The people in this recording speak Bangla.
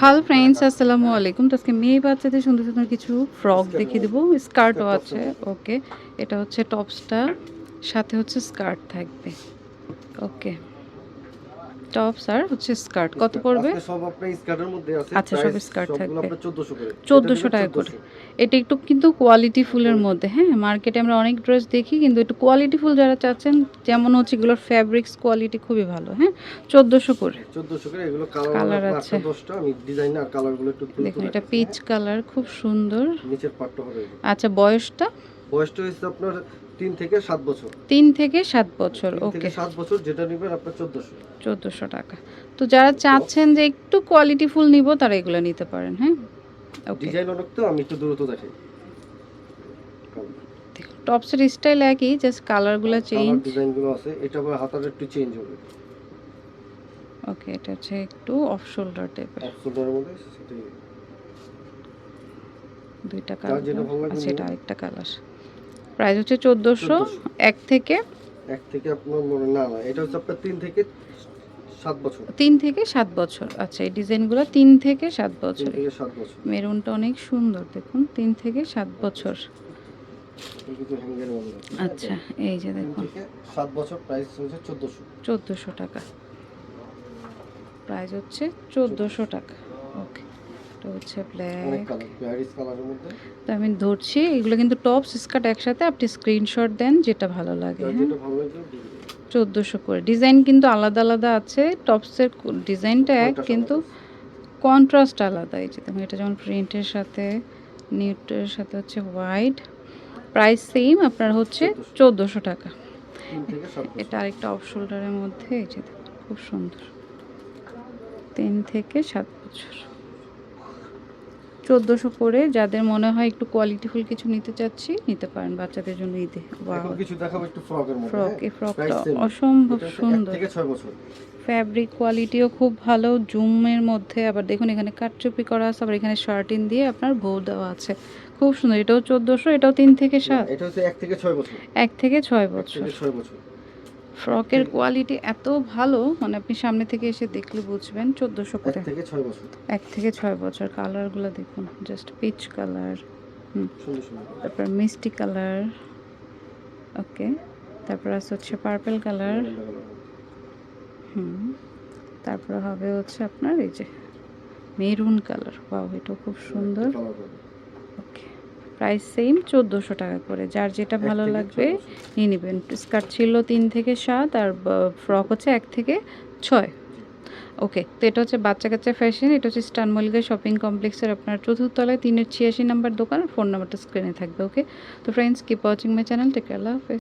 হ্যালো ফ্রেন্ডস আসসালামু আলাইকুম তো আজকে মেয়ে বাচ্চাদের সুন্দর সুন্দর কিছু ফ্রক দেখিয়ে দেবো। স্কার্টও আছে ওকে এটা হচ্ছে টপসটা সাথে হচ্ছে স্কার্ট থাকবে ওকে টপস আর হচ্ছে স্কার্ট। কত পড়বে? সব আপনার স্কার্টের মধ্যে আছে আচ্ছা, সব স্কার্ট থাকবে। আপনার 1400 করে। 1400 টাকা করে। এটা একটু কিন্তু কোয়ালিটি ফুলের মধ্যে হ্যাঁ? মার্কেটে আমরা অনেক ড্রেস দেখি কিন্তু একটু কোয়ালিটি ফুল যারা চাচ্ছেন যেমন হচ্ছে এগুলোর ফ্যাব্রিক্স কোয়ালিটি খুবই ভালো হ্যাঁ? চোদ্দোশো করে। 1400 করে। এগুলো কালার আছে। আছে 10টা আমি ডিজাইন আর কালার একটু দেখুন এটা পিচ কালার খুব সুন্দর। নিচের পাটটা হবে। আচ্ছা বয়সটা? বয়সটা হচ্ছে আপনার 3 থেকে 7 বছর। তিন থেকে সাত বছর ওকে। 7 বছর যেটা নেবেন আপনার 1400 চোদ্দোশো টাকা। তো যারা চাচ্ছেন যে একটু কোয়ালিটি ফুল নিব তারা এগুলো নিতে পারেন হ্যাঁ? ওকে। ডিজাইন অনেক তো আমি একটু দ্রুত দেখাই। টপসের স্টাইল একই জাস্ট কালারগুলো চেঞ্জ ডিজাইনগুলো আছে এটা আবার হাতার একটু চেঞ্জ হবে। ওকে এটা হচ্ছে একটু অফ শোল্ডার টাইপের অফ শোল্ডারের মধ্যে দুইটা কালার এটা আরেকটা কালার প্রাইস হচ্ছে চোদ্দোশো 1400 এক থেকে এক থেকে আপনার মনে না না এটা হচ্ছে আপনার 3 থেকে 7 বছর। তিন থেকে সাত বছর। আচ্ছা এই ডিজাইনগুলো তিন থেকে সাত 3 বছর। থেকে 7 বছর। মেরুনটা অনেক সুন্দর দেখুন তিন থেকে সাত বছর। আচ্ছা এই যে দেখুন। 7 বছর প্রাইস হচ্ছে 1400 চোদ্দোশো টাকা। প্রাইস হচ্ছে চোদ্দোশো টাকা। ওকে। এটা হচ্ছে ব্ল্যাক তো আমি ধরছি এগুলো কিন্তু টপস স্কার্ট একসাথে আপনি স্ক্রিনশট দেন যেটা ভালো লাগে হ্যাঁ দিবেন। চোদ্দোশো করে। ডিজাইন কিন্তু আলাদা আলাদা আছে টপসের ডিজাইনটা এক কিন্তু কন্ট্রাস্ট আলাদা। এই যে দেখুন এটা যেমন প্রিন্টের সাথে নিউটের সাথে হচ্ছে হোয়াইট প্রাইস সেম আপনার হচ্ছে চোদ্দোশো। টাকা। এটা আরেকটা অফ শোল্ডারের মধ্যে এই যে খুব সুন্দর। তিন থেকে সাত বছর। চোদ্দোশো করে যাদের মনে হয় একটু কোয়ালিটিফুল কিছু নিতে চাচ্ছি নিতে পারেন বাচ্চাদের জন্য ঈদে কিছু দেখাবো একটু ফ্রকের মধ্যে ফ্রক হ্যাঁ? এই ফ্রকটা অসম্ভব হচ্ছে এক সুন্দর। থেকে 6 বছর। ফ্যাব্রিক কোয়ালিটিও খুব ভালো জুমের মধ্যে আবার দেখুন এখানে কাটচুপি করা আছে আবার এখানে শার্টিন দিয়ে আপনার বউ দেওয়া আছে। খুব সুন্দর এটাও চোদ্দোশো এটাও তিন থেকে সাত। এটা হচ্ছে এক থেকে 6 বছর। এক থেকে ছয় বছর। 6 বছর। ফ্রকের কোয়ালিটি এত ভালো মানে আপনি সামনে থেকে এসে দেখলে বুঝবেন চোদ্দোশো করে। থেকে 6 বছর। এক থেকে ছয় বছর। কালারগুলো দেখুন জাস্ট পিচ কালার সুন্দর তারপর মিষ্টি কালার ওকে। তারপর আছে হচ্ছে পার্পল কালার হুম। তারপর হবে হচ্ছে আপনার এই যে মেরুন কালার বাও এটাও খুব সুন্দর। ওকে। প্রাইস সেম চোদ্দোশো টাকা করে। যার যেটা ভালো লাগবে নিয়ে নেবেন। স্কার্ট ছিল তিন থেকে সাত আর ফ্রক হচ্ছে এক থেকে ছয়। ওকে তো এটা হচ্ছে বাচ্চা কাচ্চা ফ্যাশন এটা হচ্ছে স্টান মল্লিকা শপিং কমপ্লেক্সের আপনার চতুর্থ তলায় তিনের ছিয়াশি নাম্বার দোকান ফোন নাম্বারটা স্ক্রিনে থাকবে ওকে? তো friends keep watching my channel take আল্লাহ হাফেজ